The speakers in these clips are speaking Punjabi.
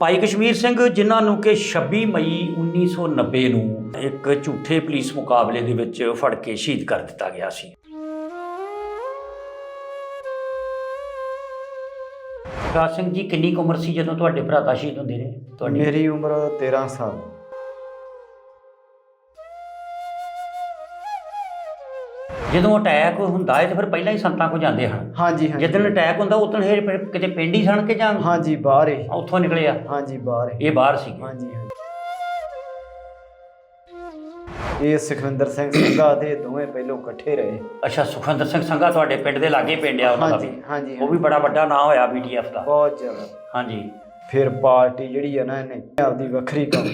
ਭਾਈ ਕਸ਼ਮੀਰ ਸਿੰਘ, ਜਿਨ੍ਹਾਂ ਨੂੰ ਕਿ 26 ਮਈ 1990 ਨੂੰ ਇੱਕ ਝੂਠੇ ਪੁਲਿਸ ਮੁਕਾਬਲੇ ਦੇ ਵਿੱਚ ਫੜ ਕੇ ਸ਼ਹੀਦ ਕਰ ਦਿੱਤਾ ਗਿਆ ਸੀ। ਪ੍ਰਕਾਸ਼ ਸਿੰਘ ਜੀ, ਕਿੰਨੀ ਕੁ ਉਮਰ ਸੀ ਜਦੋਂ ਤੁਹਾਡੇ ਭਰਾ ਭਰਾਤਾ ਸ਼ਹੀਦ ਹੁੰਦੇ ਨੇ ਤੁਹਾਡੀ ਮੇਰੀ ਉਮਰ 13 ਸਾਲ। ਜਦੋਂ ਅਟੈਕ ਹੁੰਦਾ ਹੈ ਤਾਂ ਫਿਰ ਪਹਿਲਾਂ ਹੀ ਸੰਤਾਂ ਕੋ ਜਾਂਦੇ ਹਨ। ਹਾਂਜੀ ਹਾਂਜੀ। ਜਦੋਂ ਅਟੈਕ ਹੁੰਦਾ ਉਦੋਂ ਇਹ ਫਿਰ ਕਿਤੇ ਪਿੰਡ ਹੀ ਸਣ ਕੇ ਜਾਂ ਹਾਂਜੀ ਬਾਹਰ ਹੀ। ਉੱਥੋਂ ਨਿਕਲੇ ਆ ਹਾਂਜੀ ਬਾਹਰ ਹੀ। ਇਹ ਬਾਹਰ ਸੀ ਹਾਂਜੀ ਹਾਂਜੀ। ਇਹ ਸੁਖਵਿੰਦਰ ਸਿੰਘ ਸਿੰਘਾ ਦੇ ਦੋਵੇਂ ਪਹਿਲੋਂ ਇਕੱਠੇ ਰਹੇ। ਅੱਛਾ ਸੁਖਵਿੰਦਰ ਸਿੰਘ ਸੰਘਾ ਤੁਹਾਡੇ ਪਿੰਡ ਦੇ ਲਾਗੇ ਪਿੰਡ ਆ ਉਹਨਾਂ ਦਾ ਹਾਂਜੀ ਵੀ? ਹਾਂਜੀ ਉਹ ਵੀ ਬੜਾ ਵੱਡਾ ਨਾਂ ਹੋਇਆ ਬੀਟੀਐਫ ਦਾ। ਬਹੁਤ ਜ਼ਿਆਦਾ। ਹਾਂਜੀ। ਫਿਰ ਪਾਰਟੀ ਜਿਹੜੀ ਹੈ ਨਾ ਇਹਨੇ ਆਪਦੀ ਵੱਖਰੀ ਕੰਮ।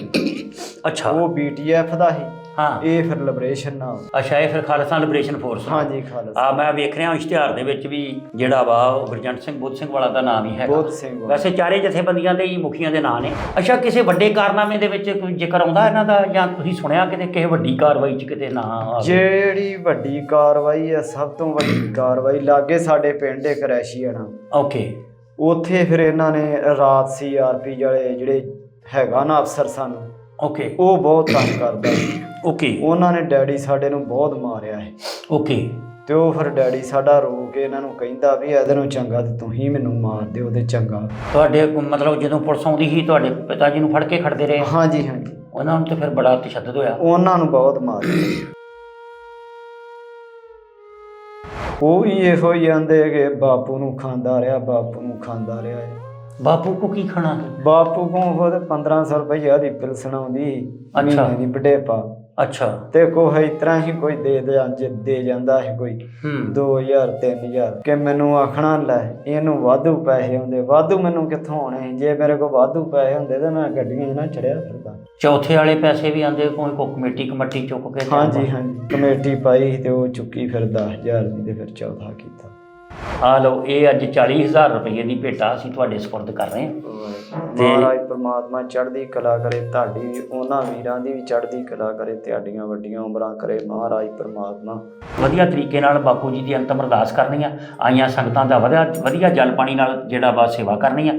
ਅੱਛਾ। ਉਹ ਬੀਟੀਐਫ ਦਾ ਹੀ। ਹਾਂ। ਇਹ ਫਿਰ ਲਿਬਰੇਸ਼ਨ ਨਾਲ ਅੱਛਾ ਇਹ ਫਿਰ ਖਾਲਸਾ ਲਿਬਰੇਸ਼ਨ ਫੋਰਸ ਹਾਂਜੀ ਖਾਲਸਾ। ਆ ਮੈਂ ਵੇਖ ਰਿਹਾ ਇਸ਼ਤਿਹਾਰ ਦੇ ਵਿੱਚ ਵੀ ਜਿਹੜਾ ਵਾ ਉਹ ਗੁਰਜੰਟ ਸਿੰਘ ਬੁੱਧ ਸਿੰਘ ਵਾਲਾ ਦਾ ਨਾਮ ਹੀ ਹੈਗਾ। ਬੋਧ ਸਿੰਘ। ਵੈਸੇ ਚਾਰੇ ਜਥੇਬੰਦੀਆਂ ਦੇ ਹੀ ਮੁਖੀਆਂ ਦੇ ਨਾਂ ਨੇ। ਅੱਛਾ ਕਿਸੇ ਵੱਡੇ ਕਾਰਨਾਮੇ ਦੇ ਵਿੱਚ ਕੋਈ ਜ਼ਿਕਰ ਆਉਂਦਾ ਇਹਨਾਂ ਦਾ? ਜਾਂ ਤੁਸੀਂ ਸੁਣਿਆ ਕਿਤੇ ਕਿਸੇ ਵੱਡੀ ਕਾਰਵਾਈ 'ਚ ਕਿਤੇ ਨਾਂ ਜਿਹੜੀ ਵੱਡੀ ਕਾਰਵਾਈ ਹੈ ਸਭ ਤੋਂ ਵੱਡੀ ਕਾਰਵਾਈ ਲਾਗੇ ਸਾਡੇ ਪਿੰਡ ਇੱਕ ਰੈਸ਼ੀਆਣਾ ਓਕੇ। ਉੱਥੇ ਫਿਰ ਇਹਨਾਂ ਨੇ ਰਾਤ ਸੀਆਰਪੀ ਵਾਲੇ ਜਿਹੜੇ ਹੈਗਾ ਨਾ ਅਫਸਰ ਸਾਨੂੰ ਓਕੇ ਉਹ ਬਹੁਤ ਤੰਗ ਕਰਦਾ ਓਕੇ ਉਹਨਾਂ ਨੇ ਡੈਡੀ ਸਾਡੇ ਨੂੰ ਬਹੁਤ ਮਾਰਿਆ ਹੈ ਓਕੇ ਤੇ ਉਹ ਫਿਰ ਡੈਡੀ ਸਾਡਾ ਰੋ ਕੇ ਇਹਨਾਂ ਨੂੰ ਕਹਿੰਦਾ ਵੀ ਇਹਦੇ ਨੂੰ ਚੰਗਾ ਤੇ ਤੁਸੀਂ ਮੈਨੂੰ ਮਾਰ ਦਿਓ ਤੇ ਚੰਗਾ। ਤੁਹਾਡੇ ਮਤਲਬ ਜਦੋਂ ਪੁਲਿਸ ਆਉਂਦੀ ਸੀ ਤੁਹਾਡੇ ਪਿਤਾ ਜੀ ਨੂੰ ਫੜ ਕੇ ਖੜਦੇ ਰਹੇ? ਹਾਂਜੀ ਹਾਂਜੀ। ਉਹਨਾਂ ਨੂੰ ਤੇ ਫਿਰ ਬੜਾ ਤਸ਼ੱਦਦ ਹੋਇਆ। ਉਹਨਾਂ ਨੂੰ ਬਹੁਤ ਮਾਰਿਆ। ਉਹ ਵੀ ਇਹੋ ਹੀ ਜਾਂਦੇ ਕਿ ਬਾਪੂ ਨੂੰ ਖਾਂਦਾ ਰਿਹਾ ਬਾਪੂ ਨੂੰ ਖਾਂਦਾ ਰਿਹਾ। ਹੈ। ਬਾਪੂ ਕੋ ਕੀ ਖਾਣਾ ਸੀ? ਬਾਪੂ ਕੋਲ ਉਹਦੇ 1500 ਰੁਪਈਆ ਦੀ ਪਿਲਸਣ ਆਉਂਦੀ ਅੱਛਾ। ਦੀ ਵਡੇਪਾ। ਅੱਛਾ। ਤੇ ਕੋਈ ਇਸ ਤਰ੍ਹਾਂ ਹੀ ਕੋਈ ਦੇ ਦੇ ਦੇ ਜਾਂਦਾ ਹੈ ਕੋਈ। ਹੂੰ। 2000 3000 ਕਿ ਮੈਨੂੰ ਆਖਣਾ ਲੈ ਇਹਨੂੰ ਵਾਧੂ ਪੈਸੇ ਹੁੰਦੇ। ਵਾਧੂ ਮੈਨੂੰ ਕਿੱਥੋਂ ਆਉਣੇ ਜੇ ਮੇਰੇ ਕੋਲ ਵਾਧੂ ਪੈਸੇ ਹੁੰਦੇ ਤਾਂ ਮੈਂ ਗੱਡੀਆਂ 'ਚ ਨਾ ਚੜਿਆ ਫਿਰਦਾ। ਚੌਥੇ ਵਾਲੇ ਪੈਸੇ ਵੀ ਆਂਦੇ ਕੋਈ ਕੋ ਕਮੇਟੀ ਕਮੇਟੀ ਚੁੱਕ ਕੇ ਹਾਂਜੀ ਹਾਂਜੀ। ਕਮੇਟੀ ਪਾਈ ਤੇ ਉਹ ਚੁੱਕੀ ਫਿਰ 10000 ਦੀ ਤੇ ਫਿਰ ਚੌਥਾ ਕੀਤਾ। ਆ ਲਓ ਇਹ ਅੱਜ 40000 ਰੁਪਏ ਦੀ ਭੇਟਾ ਅਸੀਂ ਤੁਹਾਡੇ ਸਪੁਰਦ ਕਰ ਰਹੇ ਹਾਂ। ਮਹਾਰਾਜ ਪ੍ਰਮਾਤਮਾ ਚੜ੍ਹਦੀ ਕਲਾ ਕਰੇ ਤੁਹਾਡੀ ਵੀ ਉਹਨਾਂ ਵੀਰਾਂ ਦੀ ਵੀ ਚੜ੍ਹਦੀ ਕਲਾ ਕਰੇ ਤੁਹਾਡੀਆਂ ਵੱਡੀਆਂ ਉਮਰਾਂ ਕਰੇ ਮਹਾਰਾਜ ਪ੍ਰਮਾਤਮਾ। ਵਧੀਆ ਤਰੀਕੇ ਨਾਲ ਬਾਪੂ ਜੀ ਦੀ ਅੰਤਮ ਅਰਦਾਸ ਕਰਨੀ ਆ। ਆਈਆਂ ਸੰਗਤਾਂ ਦਾ ਵਧੀਆ ਵਧੀਆ ਜਲ ਪਾਣੀ ਨਾਲ ਜਿਹੜਾ ਵਾ ਸੇਵਾ ਕਰਨੀ ਆ।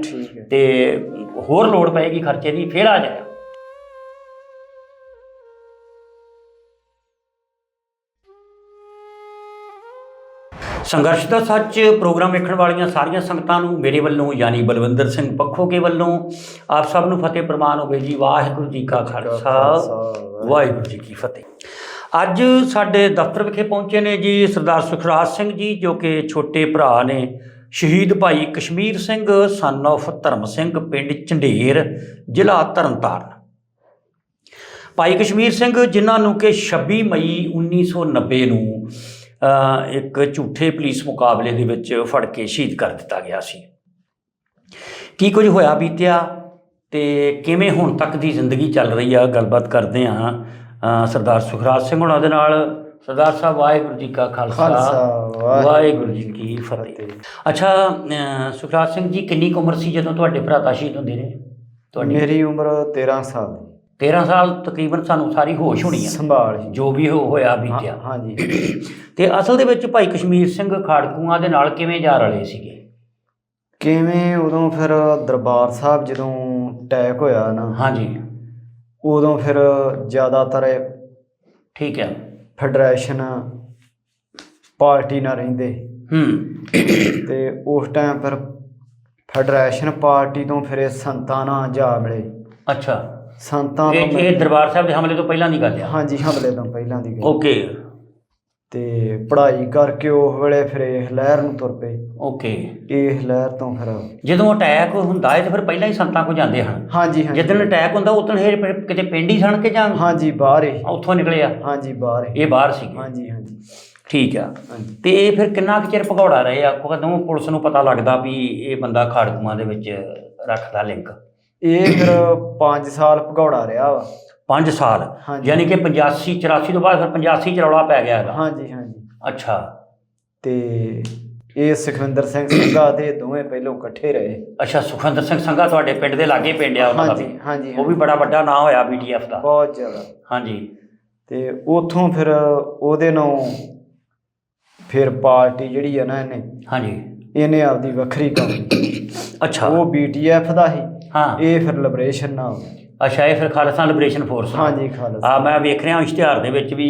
ਤੇ ਹੋਰ ਲੋੜ ਪਏਗੀ ਖਰਚੇ ਦੀ ਫੇਰ ਆ ਜਾਇਆ ਸੰਘਰਸ਼ ਦਾ ਸੱਚ ਪ੍ਰੋਗਰਾਮ ਵੇਖਣ ਵਾਲੀਆਂ ਸਾਰੀਆਂ ਸੰਗਤਾਂ ਨੂੰ ਮੇਰੇ ਵੱਲੋਂ ਯਾਨੀ ਬਲਵਿੰਦਰ ਸਿੰਘ ਪੱਖੋਕੇ ਵੱਲੋਂ ਆਪ ਸਭ ਨੂੰ ਫਤਿਹ ਪ੍ਰਮਾਨ ਹੋਵੇ ਜੀ। ਵਾਹਿਗੁਰੂ ਜੀ ਕਾ ਖਾਲਸਾ। ਵਾਹਿਗੁਰੂ ਜੀ ਕੀ ਫਤਿਹ। ਅੱਜ ਸਾਡੇ ਦਫ਼ਤਰ ਵਿਖੇ ਪਹੁੰਚੇ ਨੇ ਜੀ ਸਰਦਾਰ ਸੁਖਰਾਜ ਸਿੰਘ ਜੀ ਜੋ ਕਿ ਛੋਟੇ ਭਰਾ ਨੇ। ਸ਼ਹੀਦ ਭਾਈ ਕਸ਼ਮੀਰ ਸਿੰਘ ਸਨ of ਧਰਮ ਸਿੰਘ ਪਿੰਡ ਝੰਡੇਰ ਜ਼ਿਲ੍ਹਾ ਤਰਨਤਾਰਨ। ਭਾਈ ਕਸ਼ਮੀਰ ਸਿੰਘ ਜਿਨ੍ਹਾਂ ਨੂੰ ਕਿ 26 ਮਈ 1990 ਨੂੰ ਇੱਕ ਝੂਠੇ ਪੁਲਿਸ ਮੁਕਾਬਲੇ ਦੇ ਵਿੱਚ ਫੜ ਕੇ ਸ਼ਹੀਦ ਕਰ ਦਿੱਤਾ ਗਿਆ ਸੀ। ਕੀ ਕੁਝ ਹੋਇਆ ਬੀਤਿਆ ਤੇ ਕਿਵੇਂ ਹੁਣ ਤੱਕ ਦੀ ਜ਼ਿੰਦਗੀ ਚੱਲ ਰਹੀ ਆ? ਗੱਲਬਾਤ ਕਰਦੇ ਆ ਸਰਦਾਰ ਸੁਖਰਾਜ ਸਿੰਘ ਹੁਣਾਂ ਦੇ ਨਾਲ। ਸਰਦਾਰ ਸਾਹਿਬ ਵਾਹਿਗੁਰੂ ਜੀ ਕਾ ਖਾਲਸਾ। ਵਾਹਿਗੁਰੂ ਜੀ ਕੀ ਫਤਿਹ। ਅੱਛਾ ਸੁਖਰਾਜ ਸਿੰਘ ਜੀ ਕਿੰਨੀ ਉਮਰ ਸੀ ਜਦੋਂ ਤੁਹਾਡੇ ਭਰਾਤਾ ਸ਼ਹੀਦ ਹੁੰਦੇ ਨੇ ਤੁਹਾਡੀ ਮੇਰੀ ਉਮਰ 13 ਸਾਲ ਦੀ। 13 ਸਾਲ ਤਕਰੀਬਨ ਸਾਨੂੰ ਸਾਰੀ ਹੋਸ਼ ਹੋਣੀ ਆ। ਸੰਭਾਲ ਜੋ ਵੀ ਹੋ- ਹੋਇਆ ਬੀਤਿਆ। ਹਾਂਜੀ। ਤੇ ਅਸਲ ਦੇ ਵਿੱਚ ਭਾਈ ਕਸ਼ਮੀਰ ਸਿੰਘ ਖਾੜਕੂਆਂ ਦੇ ਨਾਲ ਕਿਵੇਂ ਜਾ ਰਲੇ ਸੀਗੇ? ਕਿਵੇਂ ਉਦੋਂ ਫਿਰ ਦਰਬਾਰ ਸਾਹਿਬ ਜਦੋਂ ਅਟੈਕ ਹੋਇਆ ਨਾ ਹਾਂਜੀ। ਉਦੋਂ ਫਿਰ ਜ਼ਿਆਦਾਤਰ ਠੀਕ ਹੈ ਫੈਡਰੇਸ਼ਨ ਪਾਰਟੀ ਨਾਲ ਰਹਿੰਦੇ। ਹੂੰ। ਤੇ ਉਸ ਟਾਈਮ ਫਿਰ ਫੈਡਰੇਸ਼ਨ ਪਾਰਟੀ ਤੋਂ ਫਿਰ ਇਹ ਸੰਤਾਂ ਨਾਲ ਜਾ ਮਿਲੇ। ਅੱਛਾ। ਸੰਤਾਂ ਇਹ ਤੋਂ ਇਹ ਦਰਬਾਰ ਸਾਹਿਬ ਦੇ ਹਮਲੇ ਤੋਂ ਪਹਿਲਾਂ ਦੀ ਗੱਲ ਆ। ਹਾਂਜੀ ਹਮਲੇ ਤੋਂ ਪਹਿਲਾਂ ਦੀ ਗੱਲ। ਓਕੇ। ਤੇ ਪੜ੍ਹਾਈ ਕਰਕੇ ਉਸ ਵੇਲੇ ਫਿਰ ਇਹ ਲਹਿਰ ਨੂੰ ਤੁਰ ਪਏ। ਓਕੇ। ਇਹ ਲਹਿਰ ਤੋਂ ਫਿਰ ਜਦੋਂ ਅਟੈਕ ਹੁੰਦਾ ਹੈ ਤਾਂ ਫਿਰ ਪਹਿਲਾਂ ਹੀ ਸੰਤਾਂ ਕੋ ਜਾਂਦੇ ਹਨ। ਹਾਂਜੀ ਹਾਂਜੀ। ਜਦੋਂ ਅਟੈਕ ਹੁੰਦਾ ਉਦੋਂ ਇਹ ਫਿਰ ਕਿਤੇ ਪਿੰਡ ਹੀ ਸਣ ਕੇ ਜਾਂ ਹਾਂਜੀ ਬਾਹਰ ਹੀ। ਉੱਥੋਂ ਨਿਕਲੇ ਆ। ਹਾਂਜੀ ਬਾਹਰ ਹੀ। ਇਹ ਬਾਹਰ ਸੀਗੇ। ਹਾਂਜੀ ਹਾਂਜੀ। ਠੀਕ ਆ। ਤੇ ਇਹ ਫਿਰ ਕਿੰਨਾ ਕੁ ਚਿਰ ਭਗੌੜਾ ਰਹੇ ਆ? ਕਦੋਂ ਪੁਲਿਸ ਨੂੰ ਪਤਾ ਲੱਗਦਾ ਵੀ ਇਹ ਬੰਦਾ ਖਾੜਕੂਆਂ ਦੇ ਵਿੱਚ ਰੱਖਦਾ ਲਿੰਕ। ਇਹ ਫਿਰ 5 ਸਾਲ ਭਗੌੜਾ ਰਿਹਾ ਵਾ। 5 ਸਾਲ। ਹਾਂਜੀ। ਯਾਨੀ ਕਿ 85 84 ਤੋਂ ਬਾਅਦ ਫਿਰ 85 ਚ ਰੌਲਾ ਪੈ ਗਿਆ ਹੈਗਾ ਹਾਂਜੀ ਹਾਂਜੀ। ਅੱਛਾ। ਤੇ ਇਹ ਸੁਖਵਿੰਦਰ ਸਿੰਘ ਸਿੰਘਾ ਦੇ ਦੋਵੇਂ ਪਹਿਲੋਂ ਇਕੱਠੇ ਰਹੇ। ਅੱਛਾ ਸੁਖਵਿੰਦਰ ਸਿੰਘ ਸੰਘਾ ਤੁਹਾਡੇ ਪਿੰਡ ਦੇ ਲਾਗੇ ਪਿੰਡ ਆ ਉਹਨਾਂ ਦਾ ਹਾਂਜੀ ਵੀ ਹਾਂਜੀ ਉਹ ਵੀ ਬੜਾ ਵੱਡਾ ਨਾਂ ਹੋਇਆ ਬੀਟੀਐਫ ਦਾ। ਬਹੁਤ ਜ਼ਿਆਦਾ। ਹਾਂਜੀ। ਤੇ ਉਥੋਂ ਫਿਰ ਉਹਦੇ ਨਾਲ ਫਿਰ ਪਾਰਟੀ ਜਿਹੜੀ ਹੈ ਨਾ ਇਹਨੇ ਹਾਂਜੀ। ਇਹਨੇ ਆਪਦੀ ਵੱਖਰੀ ਕੰਮ ਅੱਛਾ। ਉਹ ਬੀਟੀਐਫ ਦਾ ਹੀ ਹਾਂ। ਇਹ ਫਿਰ ਲਿਬਰੇਸ਼ਨ ਨਾ ਹੋ ਅੱਛਾ ਇਹ ਫਿਰ ਖਾਲਸਾ ਲਿਬਰੇਸ਼ਨ ਫੋਰਸ ਹਾਂਜੀ ਖਾਲਸਾ। ਆ ਮੈਂ ਵੇਖ ਰਿਹਾ ਇਸ਼ਤਿਹਾਰ ਦੇ ਵਿੱਚ ਵੀ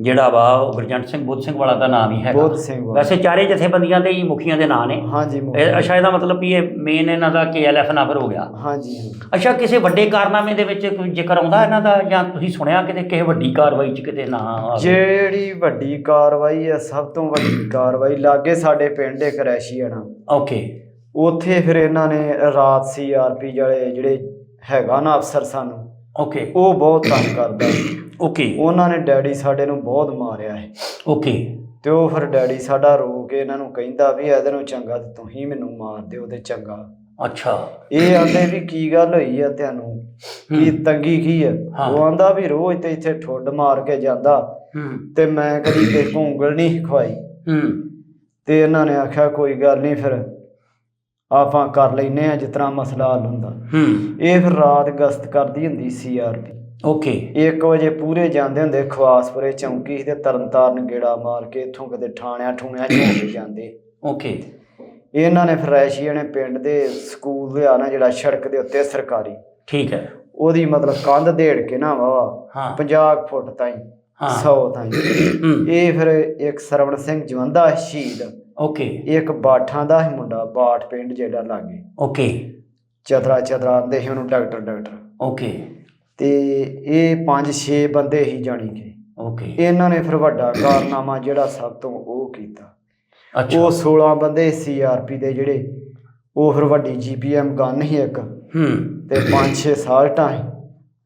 ਜਿਹੜਾ ਵਾ ਉਹ ਗੁਰਜੰਟ ਸਿੰਘ ਬੁੱਧ ਸਿੰਘ ਵਾਲਾ ਦਾ ਨਾਮ ਹੀ ਹੈਗਾ। ਬੁੱਧ ਸਿੰਘ। ਵੈਸੇ ਚਾਰੇ ਜਥੇਬੰਦੀਆਂ ਦੇ ਹੀ ਮੁਖੀਆਂ ਦੇ ਨਾਂ ਨੇ। ਹਾਂਜੀ ਅੱਛਾ ਇਹਦਾ ਮਤਲਬ ਵੀ ਇਹ ਮੇਨ ਇਹਨਾਂ ਦਾ ਕੇਐਲਐਫ ਨੰਬਰ ਹੋ ਗਿਆ। ਹਾਂਜੀ। ਅੱਛਾ ਕਿਸੇ ਵੱਡੇ ਕਾਰਨਾਮੇ ਦੇ ਵਿੱਚ ਕੋਈ ਜ਼ਿਕਰ ਆਉਂਦਾ ਇਹਨਾਂ ਦਾ ਜਾਂ ਤੁਸੀਂ ਸੁਣਿਆ ਕਿਤੇ ਕਿਸੇ ਵੱਡੀ ਕਾਰਵਾਈ 'ਚ ਕਿਤੇ ਨਾਂ? ਜਿਹੜੀ ਵੱਡੀ ਕਾਰਵਾਈ ਹੈ ਸਭ ਤੋਂ ਵੱਡੀ ਕਾਰਵਾਈ ਲਾਗੇ ਸਾਡੇ ਪਿੰਡ ਇੱਕ ਰੈਸ਼ੀਆਣਾ ਓਕੇ ਉੱਥੇ ਫਿਰ ਇਹਨਾਂ ਨੇ ਰਾਤ ਸੀਆਰਪੀ ਵਾਲੇ ਜਿਹੜੇ ਹੈਗਾ ਨਾ ਅਫਸਰ ਸਾਨੂੰ ਓਕੇ। ਉਹ ਬਹੁਤ ਤੰਗ ਕਰਦਾ ਓਕੇ। ਉਹਨਾਂ ਨੇ ਡੈਡੀ ਸਾਡੇ ਨੂੰ ਬਹੁਤ ਮਾਰਿਆ ਹੈ ਓਕੇ। ਤੇ ਉਹ ਫਿਰ ਡੈਡੀ ਸਾਡਾ ਰੋ ਕੇ ਇਹਨਾਂ ਨੂੰ ਕਹਿੰਦਾ ਵੀ ਇਹਦੇ ਨੂੰ ਚੰਗਾ ਤੇ ਤੁਸੀਂ ਮੈਨੂੰ ਮਾਰ ਦਿਓ ਤੇ ਚੰਗਾ। ਅੱਛਾ। ਇਹ ਆਂਦੇ ਵੀ ਕੀ ਗੱਲ ਹੋਈ ਆ ਤੁਹਾਨੂੰ? ਕੀ ਤੰਗੀ ਕੀ ਆ? ਹਾਂ। ਉਹ ਆਂਦਾ ਵੀ ਰੋਜ਼ ਤੇ ਇੱਥੇ ਠੁੱਡ ਮਾਰ ਕੇ ਜਾਂਦਾ। ਤੇ ਮੈਂ ਕਦੀ ਕਿਸੇ ਨੂੰ ਉਂਗਲ ਨਹੀਂ ਖਵਾਈ। ਤੇ ਇਹਨਾਂ ਨੇ ਆਖਿਆ ਕੋਈ ਗੱਲ ਨਹੀਂ ਫਿਰ ਆਪਾਂ ਕਰ ਲੈਨੇ ਆ ਜਿਤਨਾ ਮਸਲਾ ਹੱਲ ਹੁੰਦਾ। ਹੂੰ। ਇਹ ਫਿਰ ਰਾਤ ਗਸ਼ਤ ਕਰਦੀ ਹੁੰਦੀ ਸੀਆਰਪੀ ਓਕੇ। 1 ਵਜੇ ਪੂਰੇ ਜਾਂਦੇ ਹੁੰਦੇ ਖਵਾਸਪੁਰੇ ਚੌਂਕੀ ਤੇ ਤਰਨਤਾਰਨ ਗੇੜਾ ਮਾਰ ਕੇ ਇੱਥੋਂ ਕਿਤੇ ਠਾਣਿਆਂ ਠੂਣਿਆਂ ਕੇ ਜਾਂਦੇ। ਓਕੇ। ਇਹਨਾਂ ਨੇ ਫਿਰ ਰੈਸ਼ੀਆ ਨੇ ਪਿੰਡ ਦੇ ਸਕੂਲ ਦੇ ਆ ਨਾ ਜਿਹੜਾ ਸੜਕ ਦੇ ਉੱਤੇ ਸਰਕਾਰੀ। ਠੀਕ ਹੈ। ਉਹਦੀ ਮਤਲਬ ਕੰਧ ਦੇੜ ਕੇ ਨਾ ਵਾ ਹਾਂ। 50 ਫੁੱਟ ਤਾਈਂ ਹਾਂ। 100 ਤਾਈਂ। ਇਹ ਫਿਰ ਇੱਕ ਸਰਵਣ ਸਿੰਘ ਜਵੰਦਾ ਸ਼ਹੀਦ ਓਕੇ ਇੱਕ ਬਾਠਾਂ ਦਾ ਹੀ ਮੁੰਡਾ ਬਾਠ ਪਿੰਡ ਜਿਹੜਾ ਲਾਗੇ। ਓਕੇ ਚਤਰਾ ਚਤਰਾ ਆਂਦੇ ਸੀ ਉਹਨੂੰ ਡਾਕਟਰ ਡਾਕਟਰ। ਓਕੇ ਤੇ ਇਹ ਪੰਜ ਛੇ ਬੰਦੇ ਹੀ ਜਾਣੀ ਕਿ। ਓਕੇ ਇਹਨਾਂ ਨੇ ਫਿਰ ਵੱਡਾ ਕਾਰਨਾਮਾ ਜਿਹੜਾ ਸਭ ਤੋਂ ਉਹ ਕੀਤਾ। ਅੱਛਾ। ਉਹ 16 ਬੰਦੇ ਸੀਆਰਪੀ ਦੇ ਜਿਹੜੇ ਉਹ ਫਿਰ ਵੱਡੀ ਜੀਪੀਐਮ ਗਨ ਸੀ ਇੱਕ। ਹੂੰ। ਤੇ 5-6 ਸਾਲਟਾਂ